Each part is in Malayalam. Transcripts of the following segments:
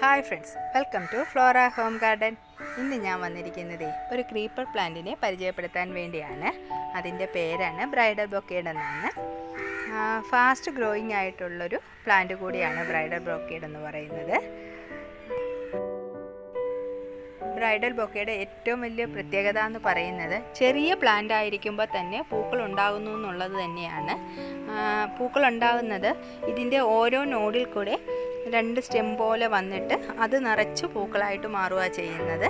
Hi friends welcome to Flora Home Garden. ഇന്ന് ഞാൻ വന്നിരിക്കുന്നത് ഒരു ക്രീപ്പർ പ്ലാന്റിനെ പരിചയപ്പെടുത്താൻ വേണ്ടിയാണ്. അതിന്റെ പേരാണ് ബ്രൈഡൽ ബൊക്കേഡ് എന്നാണ്. ഫാസ്റ്റ് ഗ്രോയിങ് ആയിട്ടുള്ളൊരു പ്ലാന്റ് കൂടിയാണ് ബ്രൈഡൽ ബ്രോക്കേഡ് എന്ന് പറയുന്നത്. ബ്രൈഡൽ ബൊക്കയുടെ ഏറ്റവും വലിയ പ്രത്യേകത എന്ന് പറയുന്നത് ചെറിയ പ്ലാന്റ് ആയിരിക്കുമ്പോൾ തന്നെ പൂക്കൾ ഉണ്ടാകുന്നു എന്നുള്ളത് തന്നെയാണ്. പൂക്കൾ ഉണ്ടാകുന്നത് ഇതിന്റെ ഓരോ നോഡിൽ കൂടെ രണ്ട് സ്റ്റെം പോലെ വന്നിട്ട് അത് നിറച്ച് പൂക്കളായിട്ട് മാറുക ചെയ്യുന്നത്.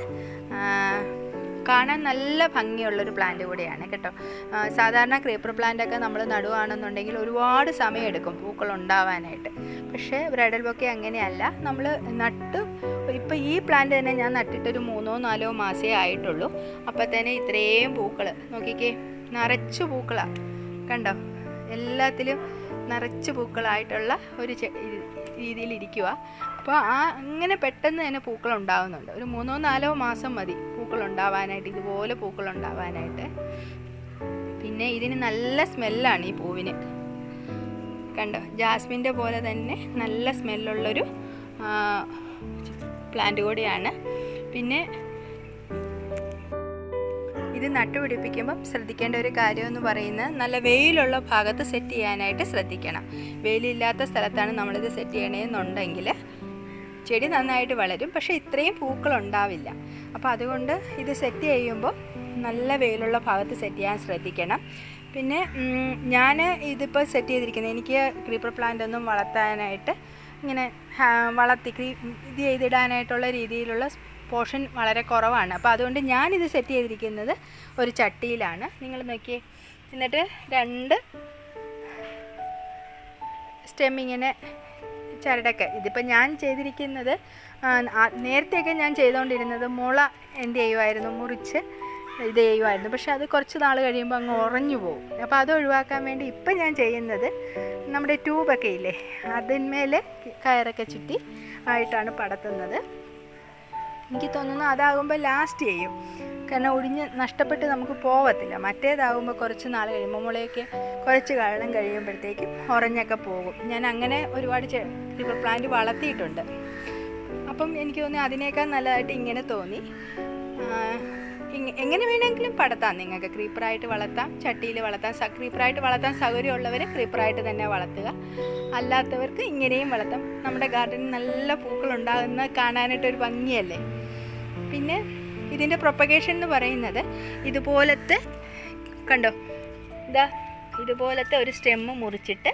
കാണാൻ നല്ല ഭംഗിയുള്ളൊരു പ്ലാന്റ് കൂടിയാണ് കേട്ടോ. സാധാരണ ക്രീപ്പർ പ്ലാന്റൊക്കെ നമ്മൾ നടുവാണെന്നുണ്ടെങ്കിൽ ഒരുപാട് സമയമെടുക്കും പൂക്കൾ ഉണ്ടാവാനായിട്ട് പക്ഷേ ബ്രൈഡൽ ബൊക്കെ അങ്ങനെയല്ല. നമ്മൾ നട്ട് ഇപ്പോൾ ഈ പ്ലാന്റ് തന്നെ ഞാൻ നട്ടിട്ടൊരു മൂന്നോ നാലോ മാസേ ആയിട്ടുള്ളൂ. അപ്പോൾ തന്നെ ഇത്രയും പൂക്കൾ നോക്കിക്കേ നിറച്ച് പൂക്കളാണ് കണ്ടോ? എല്ലാത്തിലും നിറച്ച് പൂക്കളായിട്ടുള്ള ഒരു രീതിയിൽ ഇരിക്കുക അപ്പോൾ ആ അങ്ങനെ പെട്ടെന്ന് തന്നെ പൂക്കൾ ഉണ്ടാകുന്നുണ്ട് ഒരു മൂന്നോ നാലോ മാസം മതി പൂക്കൾ ഉണ്ടാവാനായിട്ട് ഇതുപോലെ പൂക്കൾ ഉണ്ടാവാനായിട്ട് പിന്നെ ഇതിന് നല്ല സ്മെല്ലാണ് ഈ പൂവിന്. കണ്ടോ? ജാസ്മിന്റെ പോലെ തന്നെ നല്ല സ്മെല്ലുള്ളൊരു പ്ലാന്റ് കൂടിയാണ്. പിന്നെ ഇത് നട്ടുപിടിപ്പിക്കുമ്പം ശ്രദ്ധിക്കേണ്ട ഒരു കാര്യമെന്ന് പറയുന്നത് നല്ല വെയിലുള്ള ഭാഗത്ത് സെറ്റ് ചെയ്യാനായിട്ട് ശ്രദ്ധിക്കണം. വെയിലില്ലാത്ത സ്ഥലത്താണ് നമ്മളിത് സെറ്റ് ചെയ്യണമെന്നുണ്ടെങ്കിൽ ചെടി നന്നായിട്ട് വളരും പക്ഷേ ഇത്രയും പൂക്കൾ ഉണ്ടാവില്ല. അപ്പോൾ അതുകൊണ്ട് ഇത് സെറ്റ് ചെയ്യുമ്പോൾ നല്ല വെയിലുള്ള ഭാഗത്ത് സെറ്റ് ചെയ്യാൻ ശ്രദ്ധിക്കണം. പിന്നെ ഞാൻ ഇതിപ്പോൾ സെറ്റ് ചെയ്തിരിക്കുന്നത് എനിക്ക് ക്രീപ്പർ പ്ലാന്റ് ഒന്നും വളർത്താനായിട്ട് ഇങ്ങനെ വളർത്തി ഇത് ചെയ്തിടാനായിട്ടുള്ള രീതിയിലുള്ള പോർഷൻ വളരെ കുറവാണ്. അപ്പോൾ അതുകൊണ്ട് ഞാനിത് സെറ്റ് ചെയ്തിരിക്കുന്നത് ഒരു ചട്ടിയിലാണ്. നിങ്ങൾ നോക്കിയേ എന്നിട്ട് രണ്ട് സ്റ്റെമ്മിങ്ങനെ ചരടൊക്കെ. ഇതിപ്പോൾ ഞാൻ ചെയ്തിരിക്കുന്നത് നേരത്തെയൊക്കെ ഞാൻ ചെയ്തുകൊണ്ടിരുന്നത് മുള എന്ത് ചെയ്യുമായിരുന്നു മുറിച്ച് ഇത് ചെയ്യുമായിരുന്നു പക്ഷെ അത് കുറച്ച് നാൾ കഴിയുമ്പോൾ അങ്ങ് ഉറഞ്ഞു പോകും അപ്പോൾ അത് ഒഴിവാക്കാൻ വേണ്ടി ഇപ്പം ഞാൻ ചെയ്യുന്നത് നമ്മുടെ ട്യൂബൊക്കെ ഇല്ലേ? അതിന്മേൽ കയറൊക്കെ ചുറ്റി ആയിട്ടാണ് പടത്തുന്നത്. എനിക്ക് തോന്നുന്നു അതാകുമ്പോൾ ലാസ്റ്റ് ചെയ്യും. കാരണം ഒടിഞ്ഞ് നഷ്ടപ്പെട്ട് നമുക്ക് പോവത്തില്ല. മറ്റേതാകുമ്പോൾ കുറച്ച് നാൾ കഴിയുമ്പോൾ മുളയൊക്കെ കുറച്ച് കാലം കഴിയുമ്പോഴത്തേക്കും ഉറഞ്ഞൊക്കെ പോകും. ഞാൻ അങ്ങനെ ഒരുപാട് ക്രീപ്പർ പ്ലാന്റ് വളർത്തിയിട്ടുണ്ട്. അപ്പം എനിക്ക് തോന്നി അതിനേക്കാൾ നല്ലതായിട്ട് ഇങ്ങനെ തോന്നി. എങ്ങനെ വേണമെങ്കിലും പടത്താം നിങ്ങൾക്ക് ക്രീപ്പറായിട്ട് വളർത്താം ചട്ടിയിൽ വളർത്താം ക്രീപ്പറായിട്ട് വളർത്താൻ സൗകര്യമുള്ളവർ ക്രീപ്പറായിട്ട് തന്നെ വളർത്തുക. അല്ലാത്തവർക്ക് ഇങ്ങനെയും വളർത്താം. നമ്മുടെ ഗാർഡനിൽ നല്ല പൂക്കൾ ഉണ്ടാകുന്ന കാണാനായിട്ടൊരു ഭംഗിയല്ലേ? പിന്നെ ഇതിന്റെ പ്രൊപ്പഗേഷൻ എന്ന് പറയുന്നത് ഇതുപോലത്തെ കണ്ടോ? ഇതാ ഇതുപോലത്തെ ഒരു സ്റ്റെമ്മ് മുറിച്ചിട്ട്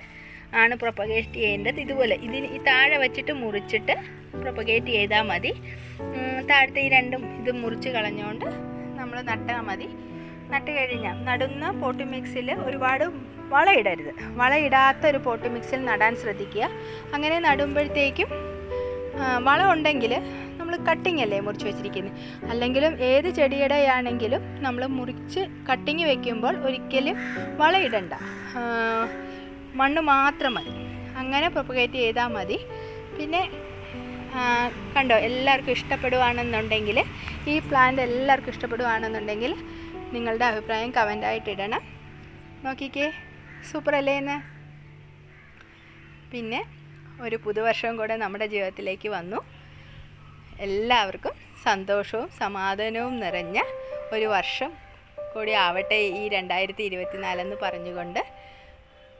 ആണ് പ്രൊപ്പഗേറ്റ് ചെയ്യേണ്ടത്. ഇതുപോലെ ഇതിന് ഈ താഴെ വെച്ചിട്ട് മുറിച്ചിട്ട് പ്രൊപ്പഗേറ്റ് ചെയ്താൽ മതി. താഴത്തെ ഈ രണ്ടും ഇത് മുറിച്ച് കളഞ്ഞുകൊണ്ട് നമ്മൾ നട്ടാൽ മതി. നട്ട് കഴിഞ്ഞാൽ നടുന്ന പോട്ട് മിക്സിൽ ഒരുപാട് വളയിടരുത്. വളയിടാത്ത ഒരു പോട്ട് മിക്സിൽ നടാൻ ശ്രദ്ധിക്കുക. അങ്ങനെ നടുമ്പോഴത്തേക്കും വള ഉണ്ടെങ്കിൽ നമ്മൾ കട്ടിങ് അല്ലേ മുറിച്ച് വെച്ചിരിക്കുന്നത് അല്ലെങ്കിലും ഏത് ചെടിയുടെ ആണെങ്കിലും നമ്മൾ മുറിച്ച് കട്ടിങ് വെക്കുമ്പോൾ ഒരിക്കലും വളയിടണ്ട. മണ്ണ് മാത്രം മതി. അങ്ങനെ പ്രൊപ്പഗേറ്റ് ചെയ്താൽ മതി. പിന്നെ കണ്ടോ എല്ലാവർക്കും ഇഷ്ടപ്പെടുവാണെന്നുണ്ടെങ്കിൽ ഈ പ്ലാന്റ് എല്ലാവർക്കും ഇഷ്ടപ്പെടുവാണെന്നുണ്ടെങ്കിൽ നിങ്ങളുടെ അഭിപ്രായം കമന്റായിട്ട് ഇടണം. നോക്കിക്കേ സൂപ്പർ അല്ലേ എന്ന്? പിന്നെ ഒരു പുതുവർഷവും കൂടെ നമ്മുടെ ജീവിതത്തിലേക്ക് വന്നു. എല്ലാവർക്കും സന്തോഷവും സമാധാനവും നിറഞ്ഞ ഒരു വർഷം കൂടി ആവട്ടെ ഈ രണ്ടായിരത്തി ഇരുപത്തിനാലെന്ന് പറഞ്ഞുകൊണ്ട്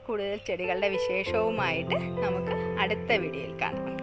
കൂടുതൽ ചെടികളുടെ വിശേഷവുമായിട്ട് നമുക്ക് അടുത്ത വീഡിയോയിൽ കാണാം.